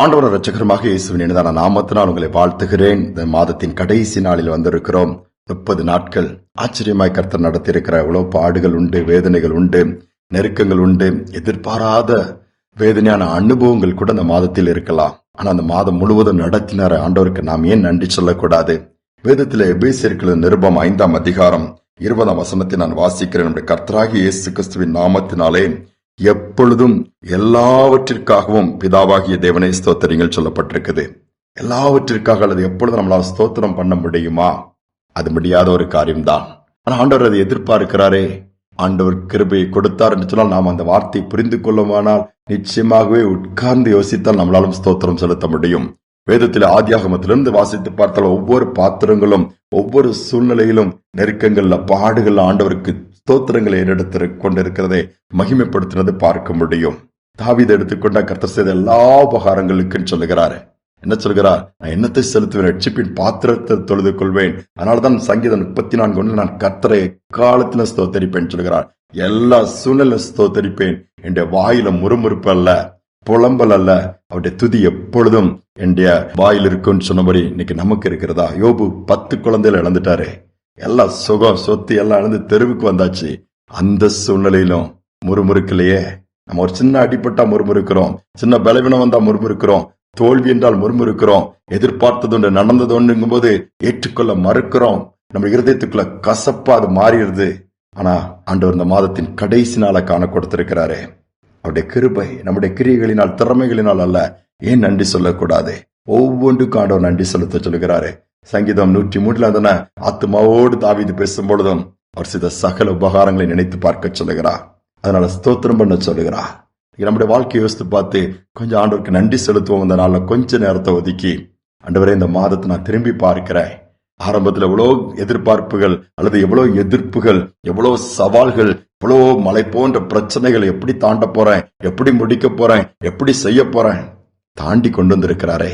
ஆண்டவர் ரட்சகரமாக இயேசுவின் நாமத்தினால் உங்களை வாழ்த்துகிறேன். இந்த மாதத்தின் கடைசி நாளில் வந்திருக்கிறோம். முப்பது நாட்கள் ஆச்சரியமாய் கர்த்தர் நடத்தியிருக்கிற எவ்வளவு பாடுகள் உண்டு வேதனைகள் உண்டு நெருக்கங்கள் உண்டு. எதிர்பாராத வேதனையான அனுபவங்கள் கூட இந்த மாதத்தில் இருக்கலாம். ஆனா அந்த மாதம் முழுவதும் நடத்தினார ஆண்டவருக்கு நாம் ஏன் நன்றி சொல்லக்கூடாது? வேதத்தில் எபேசியர்கள் நிருபம் ஐந்தாம் அதிகாரம் இருபதாம் வசனத்தை நான் வாசிக்கிறேன். நம்முடைய கர்த்தராகி இயேசு கிறிஸ்துவின் நாமத்தினாலே எப்பொழுதும் எல்லாவற்றிற்காகவும் பிதாவாகிய தேவனை ஸ்தோத்திரங்கள் சொல்லப்பட்டிருக்குது. எல்லாவற்றிற்காக அல்லது எப்பொழுதும் நம்மளால ஸ்தோத்திரம் பண்ண முடியுமா? அது முடியாத ஒரு காரியம்தான். ஆனால் ஆண்டவர் அதை எதிர்பார்க்கிறாரே. ஆண்டவர் கிருபையை கொடுத்தார் என்று சொன்னால் நாம் அந்த வார்த்தையை புரிந்து கொள்ளுமானால் நிச்சயமாகவே உட்கார்ந்து யோசித்தால் நம்மளாலும் ஸ்தோத்திரம் செலுத்த முடியும். வேதத்தில் ஆதியாகமத்திலிருந்து வாசித்து பார்த்தால் ஒவ்வொரு பாத்திரங்களும் ஒவ்வொரு சூழ்நிலையிலும் நெருக்கங்கள்ல பாடுகள் ஆண்டவருக்கு ஸ்தோத்திரங்களை ஏறெடுத்து கொண்டிருக்கிறதை மகிமைப்படுத்தினது பார்க்க முடியும். தாவீது எடுத்துக்கொண்ட கர்த்தர் செய்த எல்லா உபகாரங்களுக்குன்னு சொல்லுகிறாரு. என்ன சொல்கிறார் நான் என்னத்தை செலுத்துவேன்? ரட்சிப்பின் பாத்திரத்தை தொழுது கொள்வேன். அதனால்தான் சங்கீதம் முப்பத்தி நான்கு ஒன்று நான் கர்த்தரை எக்காலத்திலும் ஸ்தோத்தரிப்பேன் சொல்கிறார் எல்லா சூழ்நிலை ஸ்தோத்தரிப்பேன். என்ற வாயில முறுமுறுப்பு அல்ல புலம்பல் அல்ல. அவருடைய துதி எப்பொழுதும் என்னுடைய வாயில் இருக்கும்னு சொன்னபடி இன்னைக்கு நமக்கு இருக்கிறதா? யோபு பத்து குழந்தைகள் இழந்துட்டாரு. எல்லாம் சுகம் சொத்து எல்லாம் இழந்து தெருவுக்கு வந்தாச்சு. அந்த சூழ்நிலையிலும் முறுமுறுக்கலையே. நம்ம ஒரு சின்ன அடிப்பட்டா முறுமுறுக்கிறோம். சின்ன பலவீனம் வந்தா முறுமுறுக்கிறோம். தோல்வி என்றால் முறுமுறுக்கிறோம். எதிர்பார்த்தது ஒன்று நடந்தது ஒன்றுங்கும் போது ஏற்றுக்கொள்ள மறுக்கிறோம். நம்ம இருதயத்துக்குள்ள கசப்பா அது மாறிடுது. ஆனா ஆண்டவர் இந்த மாதத்தின் கடைசி நாளை காண கொடுத்திருக்கிறாரே. அவருடைய கிருபை நம்முடைய கிரியைகளினால் திறமைகளினால் அல்ல. ஏன் நன்றி சொல்லக்கூடாது? ஒவ்வொன்றுக்கும் ஆண்டவர் நன்றி செலுத்த சொல்லுகிறாரு. சங்கீதம் நூற்றி மூன்றுல அதன ஆத்மாவோடு தாவிது பேசும்பொழுதும் அவர் செய்த சகல உபகாரங்களை நினைத்து பார்க்க சொல்லுகிறார். அதனால ஸ்தோத்திரம் பண்ண சொல்லுகிறார். நம்முடைய வாழ்க்கையை யோசித்து பார்த்து கொஞ்சம் ஆண்டவருக்கு நன்றி செலுத்துவோம் இந்த நாளில் கொஞ்ச நேரத்தை ஒதுக்கி ஆண்டவரே இந்த மாதத்தை நான் திரும்பி பார்க்கிறேன். ஆரம்பத்தில் எவ்வளோ எதிர்பார்ப்புகள் அல்லது எவ்வளவு எதிர்ப்புகள் எவ்வளவு சவால்கள் எவ்வளோ மலை போன்ற பிரச்சனைகள் எப்படி தாண்ட போறேன் எப்படி முடிக்க போறேன் எப்படி செய்ய போறேன் தாண்டி கொண்டு வந்திருக்கிறாரே.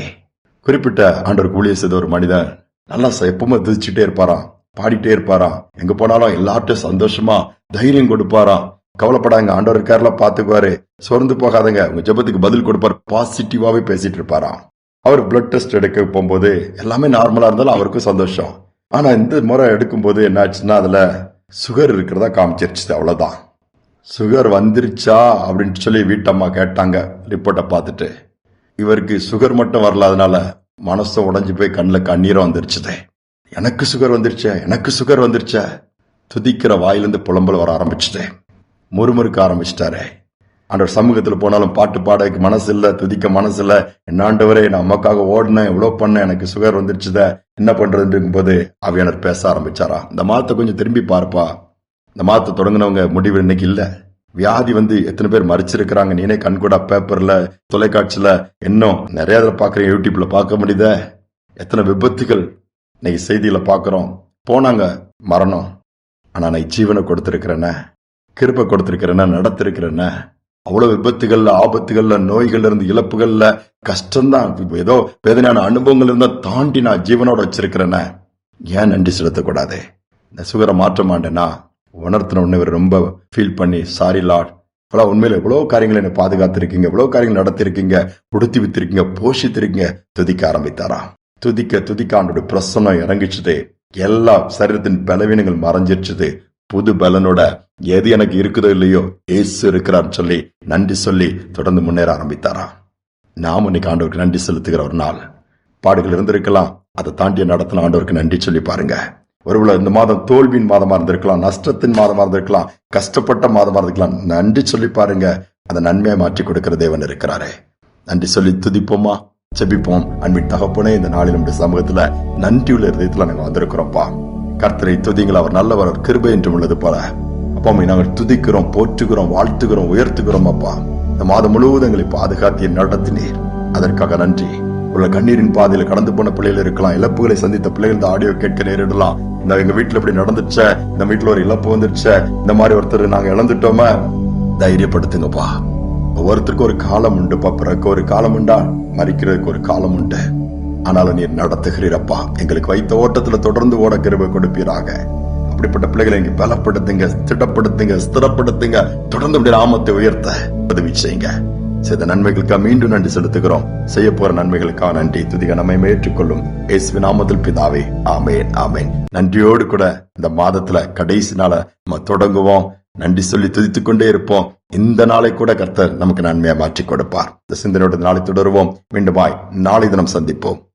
குறிப்பிட்ட ஆண்டவர் ஊழிய செய்த ஒரு மனிதன் நல்லா எப்பவுமே துதிச்சுட்டே இருப்பாராம் பாடிட்டே இருப்பாராம். எங்க போனாலும் எல்லார்ட்டும் சந்தோஷமா தைரியம் கொடுப்பாராம். கவலைப்படாங்க ஆண்டவர் இருக்காருல பாத்துக்குவாரு. சோர்ந்து போகாதங்க உங்க ஜெபத்துக்கு பதில் கொடுப்பார். பாசிட்டிவாவே பேசிட்டு இருப்பாராம். அவர் பிளட் டெஸ்ட் எடுக்க போகும்போது எல்லாமே நார்மலா இருந்தாலும் அவருக்கும் சந்தோஷம். ஆனா இந்த முறை எடுக்கும்போது என்னாச்சுன்னா அதுல சுகர் இருக்கிறதா காமிச்சிருச்சு அவ்வளவுதான். சுகர் வந்துருச்சா அப்படின்னு சொல்லி வீட்டம்மா கேட்டாங்க ரிப்போர்ட்டை பார்த்துட்டு. இவருக்கு சுகர் மட்டும் வரலாதனால மனசும் உடஞ்சி போய் கண்ணில் கண்ணீரம் வந்துருச்சுதே. எனக்கு சுகர் வந்துருச்சே எனக்கு சுகர் வந்துருச்சே. துதிக்கிற வாயிலிருந்து புலம்பல் வர ஆரம்பிச்சுதே. முறுமுறுக்க ஆரம்பிச்சிட்டாரே. ஆண்டவர் சமூகத்தில் போனாலும் பாட்டு பாடக்கு மனசு இல்லை துதிக்க மனசு இல்லை. என்னாண்டவரே நான் அம்மாக்காக ஓடினேன் இவ்வளோ பண்ணேன் எனக்கு சுகர் வந்துருச்சுத. என்ன பண்ணுறதுன்றும் போது அவையானர் பேச ஆரம்பிச்சாரா? இந்த மாதத்தை கொஞ்சம் திரும்பி பார்ப்பா. இந்த மாதத்தை தொடங்கினவங்க முடிவு இன்னைக்கு இல்லை. வியாதி வந்து எத்தனை பேர் மறைச்சிருக்கிறாங்க நீனே கண்கூடா பேப்பர்ல தொலைக்காட்சியில இன்னும் நிறைய இதில் பார்க்குறீங்க யூடியூப்ல பார்க்க முடியுதே? எத்தனை விபத்துகள் இன்னைக்கு செய்தியில பாக்குறோம் போனாங்க மரணம். ஆனா நான் ஜீவனை கொடுத்துருக்கிறேனே. கிருப்பை கொடுத்துருக்கிறேனே நடத்திருக்கிறேன்ன அவ்வளவு விபத்துகள்ல ஆபத்துகள்ல நோய்கள்ல இருந்து இழப்புகள்ல கஷ்டம்தான். ஏதோ வேதனையான அனுபவங்கள் இருந்தா தாண்டி நான் ஜீவனோட வச்சிருக்கிறேன்ன ஏன் நன்றி செலுத்தக்கூடாது? இந்த சுகரை மாற்ற மாட்டேனா உணர்த்தின உடனே இவர் ரொம்ப ஃபீல் பண்ணி சாரி லாட் இப்போலாம் உண்மையில் எவ்வளோ காரியங்களை என்ன பாதுகாத்திருக்கீங்க எவ்வளோ காரியங்கள் நடத்திருக்கீங்க உடுத்தி வித்திருக்கீங்க போஷித்திருக்கீங்க. துதிக்க ஆரம்பித்தாராம் துதிக்க துதிக்க ஆண்டோட பிரசனம் இறங்கிச்சுது. எல்லா சரீரத்தின் பலவீனங்கள் மறைஞ்சிருச்சுது. புது பலனோட எது எனக்கு இருக்குதோ இல்லையோ ஏசு இருக்கிறான்னு சொல்லி நன்றி சொல்லி தொடர்ந்து முன்னேற ஆரம்பித்தாரா? நாம் இன்னைக்கு ஆண்டவருக்கு நன்றி செலுத்துகிற ஒரு நாள். பாடுகள் இருந்திருக்கலாம் அதை தாண்டிய நடத்தின ஆண்டவருக்கு நன்றி சொல்லி பாருங்க. ஒருவேளை இந்த மாதம் தோல்வியின் மாதமா இருந்திருக்கலாம் நஷ்டத்தின் மாதமா இருந்திருக்கலாம் கஷ்டப்பட்ட மாதமா இருந்திருக்கலாம். நன்றி சொல்லி பாருங்க. அதை நன்மையை மாற்றி கொடுக்கிற தேவன் இருக்கிறாரே. நன்றி சொல்லி துதிப்போமா? செபிப்போம் அன்பின் தகப்பனே இந்த நாளில் நம்முடைய சமூகத்துல நன்றியுள்ள இதயத்துல நாங்க வந்திருக்கிறோம்ப்பா கர்த்தரை துதிங்கள் அவர் நல்லவர். கிருபை என்றும் உள்ளது போல. அப்பா நாங்கள் துதிக்கிறோம் போற்றுகிறோம் வாழ்த்துகிறோம் உயர்த்துகிறோம் அப்பா. இந்த மாதம் முழுவதும் எங்களை பாதுகாத்து நடத்தினீர். அதற்காக நன்றி. உள்ள கண்ணீரின் பாதையில கடந்து போன பிள்ளைகள் இருக்கலாம். இழப்புகளை சந்தித்த பிள்ளைகள் இந்த ஆடியோ கேட்க நேரிடலாம். இந்த எங்க வீட்டுல இப்படி நடந்துச்ச இந்த வீட்டுல ஒரு இழப்பு வந்துருச்ச இந்த மாதிரி ஒருத்தர் நாங்க இழந்துட்டோமே. தைரியப்படுத்துங்கப்பா. ஒவ்வொருத்தருக்கும் ஒரு காலம் உண்டுப்பா பிறக்க ஒரு காலம் உண்டா? மறிக்கிறதுக்கு ஒரு காலம் உண்டு. ஆனாலும் நீர் நடத்துகிறீரப்பா. எங்களுக்கு வைத்த ஓட்டத்துல தொடர்ந்து ஓட கிருபை கொடுப்பீராக. அப்படிப்பட்ட பிள்ளைகளை இங்க பலப்படுத்துங்க திடப்படுத்துங்க ஸ்திரப்படுத்துங்க. தொடர்ந்து உடைய நாமத்தை உயர்த்த உதவி செய்யுங்க. செய்த நன்மைகளுக்காக மீண்டும் நன்றி செலுத்துகிறோம். செய்ய போற நன்மைகளுக்காக நன்றி. துதிக நம்மை ஏற்றுக்கொள்ளும் இயேசுவின் நாமத்தில் பிதாவே ஆமேன் ஆமேன். நன்றியோடு கூட இந்த மாதத்துல கடைசி நாள நம்ம தொடங்குவோம். நன்றி சொல்லி துதித்துக் கொண்டே இருப்போம். இந்த நாளை கூட கர்த்தர் நமக்கு நன்மையா மாற்றி கொடுப்பார். இந்த சிந்தனையோட நாளை தொடருவோம். மீண்டுமாய் நாளை தினம் சந்திப்போம்.